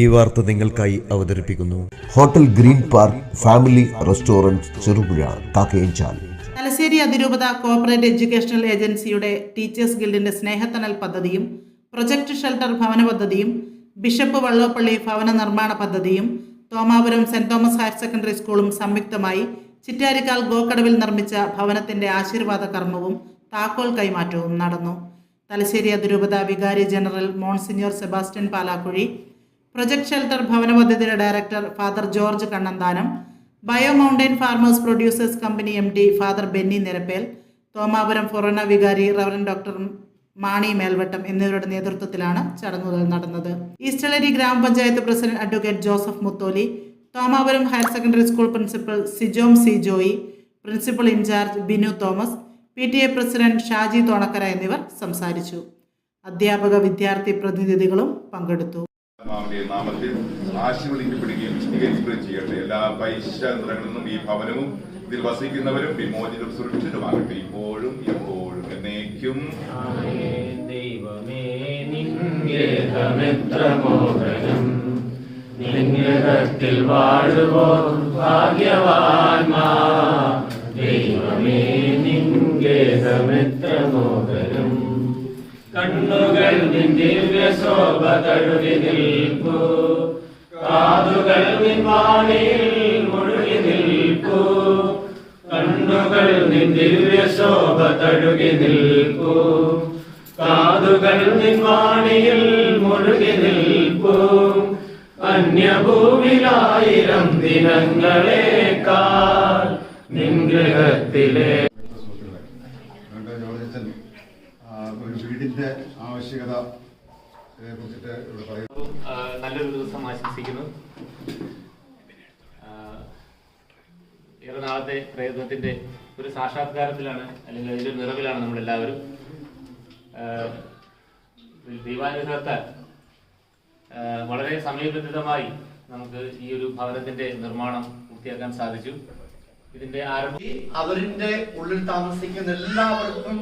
ഈ വാർത്ത നിങ്ങൾക്കായി അവതരിപ്പിക്കുന്നു. Hotel green park family restaurant Cherupuzha Kakkayanchal. Thalassery അതിരൂപത കോർപ്പറേറ്റ് എഡ്യൂക്കേഷണൽ ഏജൻസിയുടെ ടീച്ചേഴ്സ് ഗിൽഡിന്റെ സ്നേഹത്തണൽ പദ്ധതിയും പ്രൊജക്ട് ഷെൽട്ടർ ഭവന പദ്ധതിയും ബിഷപ്പ് വള്ളോപ്പള്ളി ഭവന നിർമ്മാണ പദ്ധതിയും Thomapuram saint Thomas higher secondary സ്കൂളും സംയുക്തമായി ചിറ്റാരിക്കാൽ ഗോക്കടവിൽ നിർമ്മിച്ച ഭവനത്തിന്റെ ആശീർവാദ കർമ്മവും താക്കോൽ കൈമാറ്റവും നടന്നു. തലശ്ശേരി അതിരൂപത വികാരി general monsignor Sebastian Palakuzhi project shelter ഭവന പദ്ധതിയുടെ director father George Kannanthanam bio mountain farmers producers company M D father Benny Nirappel Thomapuram ഫൊറോന വികാരി റവറൻ ഡോക്ടർ മാണി മേൽവട്ടം എന്നിവരുടെ നേതൃത്വത്തിലാണ് ചടങ്ങുകൾ നടന്നത്. East Eleri gram panchayat president advocate Joseph Mutholi Thomapuram higher secondary school principal Sijom C Joy principal in charge Binu Thomas P T A president Shaji Thonakkara എന്നിവർ സംസാരിച്ചു. അധ്യാപക വിദ്യാർത്ഥി പ്രതിനിധികളും പങ്കെടുത്തു. ആത്മാവിന്റെ നാമത്തിൽ ആശീർവദിക്കപ്പെടുകയും വിശദീകരിക്കുകയും ചെയ്യട്ടെ. എല്ലാ പൈശാന്തരങ്ങളിൽ നിന്നും ഈ ഭവനവും ഇതിൽ വസിക്കുന്നവരും വിമോചനം സുരക്ഷിതമാകട്ടെ ഇപ്പോഴും എപ്പോഴും എന്നേക്കും. നിങ്ങത്തിൽ വാഴുവോ ഭാഗ്യവാൻമാ ദൈവമേ നിങ്കേതമെത്ര കണ്ണുകൾ നിൻ ദിവ്യ ശോഭ തഴുകി നിൽക്കൂ കാതുകൾ നിൻ വാണിയിൽ മുഴുകി നിൽക്കൂ കണ്ണുകൾ നിൻ ദിവ്യ ശോഭ തഴുകി നിൽക്കൂ കാതുകൾ നിൻ വാണിയിൽ മുഴുകി നിൽക്കൂ അന്യഭൂമിയിലായിരം ദിനങ്ങളേക്കാൾ നിൻ ഗൃഹത്തിലെ വീടിന്റെ ആവശ്യകത കുറിച്ചിട്ട് ഇവിടെ പറയുന്നു. നല്ലൊരു ദിവസം ആശംസിക്കുന്നു. ഏറെ നാളത്തെ പ്രയത്നത്തിന്റെ ഒരു സാക്ഷാത്കാരത്തിലാണ് അല്ലെങ്കിൽ അതിന്റെ ഒരു നിറവിലാണ് നമ്മളെല്ലാവരും. ദൈവാനുഗ്രഹത്താൽ വളരെ സമയബന്ധിതമായി നമുക്ക് ഈ ഒരു ഭവനത്തിന്റെ നിർമ്മാണം പൂർത്തിയാക്കാൻ സാധിച്ചു. ഇതിന്റെ ആരംഭം അവരിന്റെ ഉള്ളിൽ താമസിക്കുന്ന എല്ലാവർക്കും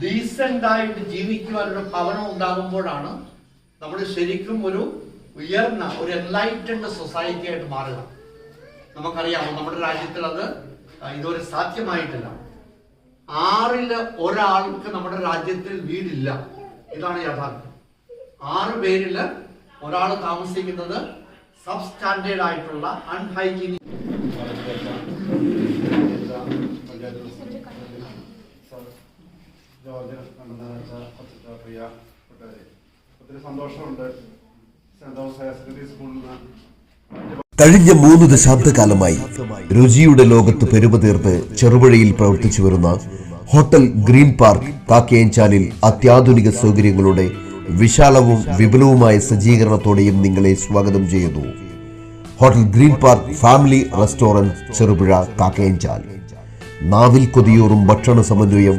ഡീസന്റ് ആയിട്ട് ജീവിക്കുവാനൊരു ഭവനം ഉണ്ടാകുമ്പോഴാണ് നമ്മൾ ശരിക്കും ഒരു ഉയർന്ന ഒരു എൻലൈറ്റൻഡ് സൊസൈറ്റി ആയിട്ട് മാറുക. നമുക്കറിയാമോ നമ്മുടെ രാജ്യത്തിൽ അത് ഇതുവരെ സാധ്യമായിട്ടില്ല. ആറിൽ ഒരാൾക്ക് നമ്മുടെ രാജ്യത്തിൽ വീടില്ല. ഇതാണ് യാഥാർത്ഥ്യം. ആറ് പേരിൽ ഒരാൾ താമസിക്കുന്നത് സബ് സ്റ്റാൻഡേർഡ് ആയിട്ടുള്ള അൺഹൈജീനിക് പ്രിയ കൂട്ടുകാരെ ഒത്തിരി സന്തോഷമുണ്ട്. കഴിഞ്ഞ മൂന്ന് ദശാബ്ദകാലമായി രുചിയുടെ ലോകത്ത് പെരുമതീർത്ത് ചെറുപുഴയിൽ പ്രവർത്തിച്ചു വരുന്ന ഹോട്ടൽ ഗ്രീൻ പാർക്ക് കാക്കയഞ്ചാലിൽ അത്യാധുനിക സൗകര്യങ്ങളുടെ വിശാലവും വിപുലവുമായ സജ്ജീകരണത്തോടെയും നിങ്ങളെ സ്വാഗതം ചെയ്യുന്നു. Hotel green park family restaurant Cherupuzha Kakkayanchal നാവിൽ കൊതിയൂറും ഭക്ഷണ സമന്വയം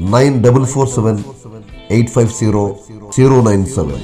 nine double four seven eight five zero zero nine seven